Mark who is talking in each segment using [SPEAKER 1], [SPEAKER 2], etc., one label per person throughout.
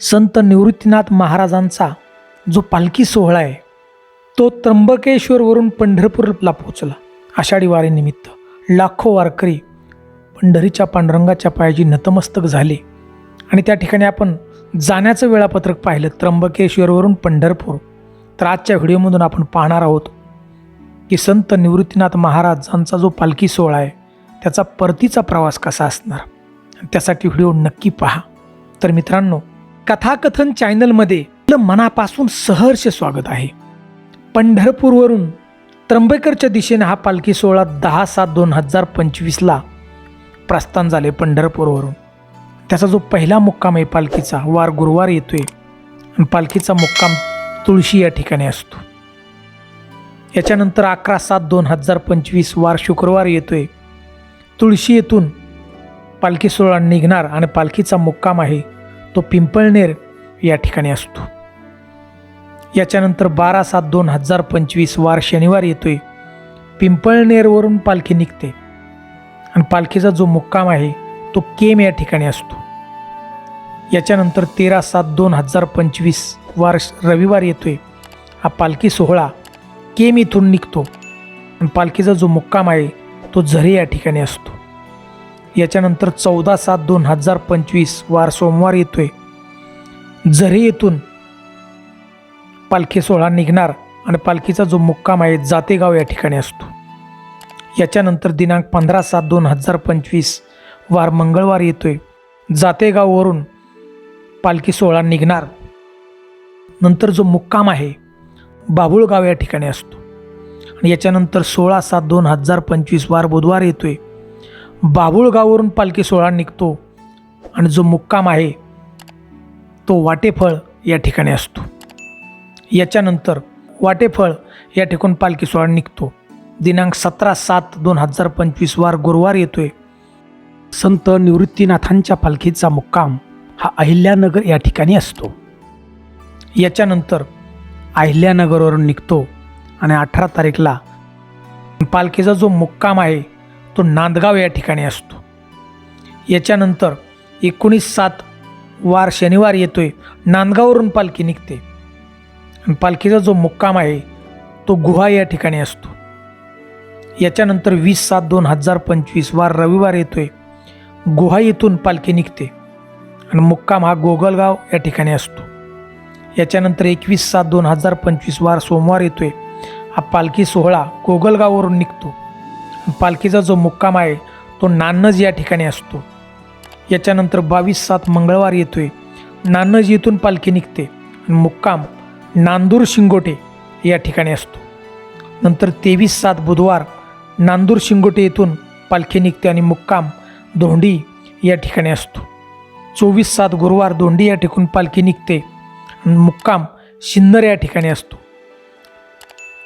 [SPEAKER 1] संत निवृत्तीनाथ महाराजांचा जो पालखी सोहळा आहे तो त्र्यंबकेश्वरवरून पंढरपूरला पोहोचला. आषाढी वारीनिमित्त लाखो वारकरी पंढरीच्या पांडुरंगाच्या पायाची नतमस्तक झाले आणि त्या ठिकाणी आपण जाण्याचं वेळापत्रक पाहिलं. त्र्यंबकेश्वरवरून पंढरपूर. तर आजच्या व्हिडिओमधून आपण पाहणार आहोत की संत निवृत्तीनाथ महाराजांचा जो पालखी सोहळा आहे त्याचा परतीचा प्रवास कसा असणार? आणि त्यासाठी व्हिडिओ नक्की पहा. तर मित्रांनो कथाकथन चॅनलमध्ये आपलं मनापासून सहर्ष स्वागत आहे. पंढरपूरवरून त्र्यंबेकरच्या दिशेने हा पालखी सोहळा दहा सात दोन हजार पंचवीसला प्रस्थान झाले पंढरपूरवरून. त्याचा जो पहिला मुक्काम आहे पालखीचा वार गुरुवार येतोय. आणि पालखीचा मुक्काम तुळशी या ठिकाणी असतो. याच्यानंतर अकरा सात दोन हजार पंचवीस वार शुक्रवार येतोय. तुळशी येथून पालखी सोहळा निघणार आणि पालखीचा मुक्काम आहे तो पिंपळनेर या ठिकाणी असतो. याच्यानंतर बारा सात दोन हजार पंचवीस वार शनिवार येतोय. पिंपळनेरवरून पालखी निघते. आणि पालखीचा जो मुक्काम आहे तो केम या ठिकाणी असतो. याच्यानंतर तेरा सात दोन हजार पंचवीस वार रविवार येतोय. हा पालखी सोहळा केम इथून निघतो. आणि पालखीचा जो मुक्काम आहे तो झरे या ठिकाणी असतो. याच्यानंतर चौदा सात दोन हजार पंचवीस वार सोमवार येतोय. जरी येथून पालखी सोहळा निघणार आणि पालखीचा जो मुक्काम आहे जातेगाव या ठिकाणी असतो. याच्यानंतर दिनांक पंधरा सात दोन हजार पंचवीस वार मंगळवार येतोय. जातेगाववरून पालखी सोहळा निघणार. नंतर जो मुक्काम आहे बाबुळगाव या ठिकाणी असतो. आणि याच्यानंतर सोळा सात दोन हजार पंचवीस वार बुधवार येतोय. बाबुळगाववरून पालखी सोहळा निघतो आणि जो मुक्काम आहे तो वाटेफळ या ठिकाणी असतो. याच्यानंतर वाटेफळ या ठिकाण पालखी सोहळा निघतो. दिनांक सतरा सात दोन हजार पंचवीस वार गुरुवार येतोय. संत निवृत्तीनाथांच्या पालखीचा मुक्काम हा अहिल्यानगर या ठिकाणी असतो. याच्यानंतर अहिल्यानगरवरून निघतो आणि अठरा तारीखला पालखीचा जो मुक्काम आहे तो नांदगाव या ठिकाणी असतो. याच्यानंतर एकोणीस सात वार शनिवार येतोय नांदगाववरून पालखी निघते. आणि पालखीचा जो मुक्काम आहे तो गुहा या ठिकाणी असतो. याच्यानंतर वीस सात दोन हजार पंचवीस वार रविवार येतोय गुहा येथून पालखी निघते. आणि मुक्काम हा गोगलगाव या ठिकाणी असतो. याच्यानंतर एकवीस सात दोन हजार पंचवीस वार सोमवार येतोय हा पालखी सोहळा गोगलगाववरून निघतो. पालखीचा जो मुक्काम आहे तो नान्नज या ठिकाणी असतो. याच्यानंतर बावीस सात मंगळवार येतोय. नान्नज येथून पालखी निघते. आणि मुक्काम नांदूर शिंगोटे या ठिकाणी असतो. नंतर तेवीस सात बुधवार नांदूर शिंगोटे येथून पालखी निघते आणि मुक्काम धोंडी या ठिकाणी असतो. चोवीस सात गुरुवार धोंडी या ठिकाणी पालखी निघते. आणि मुक्काम शिन्नर या ठिकाणी असतो.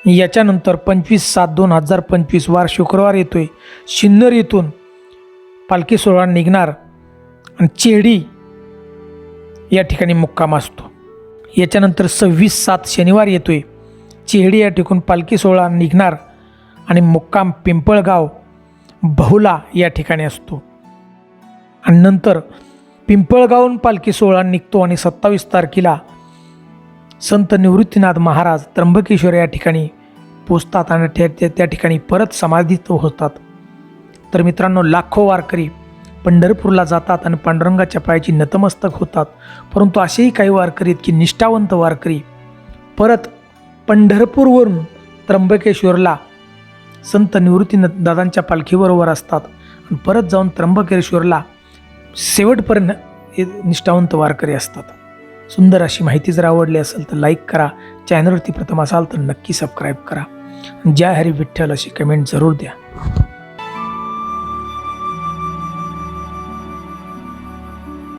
[SPEAKER 1] याच्यानंतर पंचवीस सात दोन हजार पंचवीस वार शुक्रवार येतोय. शिन्नर येथून पालखी सोहळा निघणार आणि चेहडी या ठिकाणी मुक्काम असतो. याच्यानंतर सव्वीस सात शनिवार येतोय. चेहडी या ठिकाणी पालखी सोहळा निघणार आणि मुक्काम पिंपळगाव बहुला या ठिकाणी असतो. आणि नंतर पिंपळगावहून पालखी सोहळा निघतो आणि सत्तावीस तारखेला संत निवृत्तीनाथ महाराज त्र्यंबकेश्वर या ठिकाणी पोचतात आणि त्या त्या ठिकाणी परत समाधीत होतात. तर मित्रांनो लाखो वारकरी पंढरपूरला जातात आणि पांडुरंगाच्या पायाची नतमस्तक होतात. परंतु असेही काही वारकरी आहेत की निष्ठावंत वारकरी परत पंढरपूरवरून त्र्यंबकेश्वरला संत निवृत्ती दादांच्या पालखीबरोबर असतात आणि परत जाऊन त्र्यंबकेश्वरला शेवटपर्यंत हे निष्ठावंत वारकरी असतात. सुंदर अशी माहिती जर आवडली असेल तर लाईक करा. चॅनलवरती प्रथम असाल तर नक्की सबस्क्राईब करा. जय हरी विठ्ठल अशी कमेंट जरूर द्या.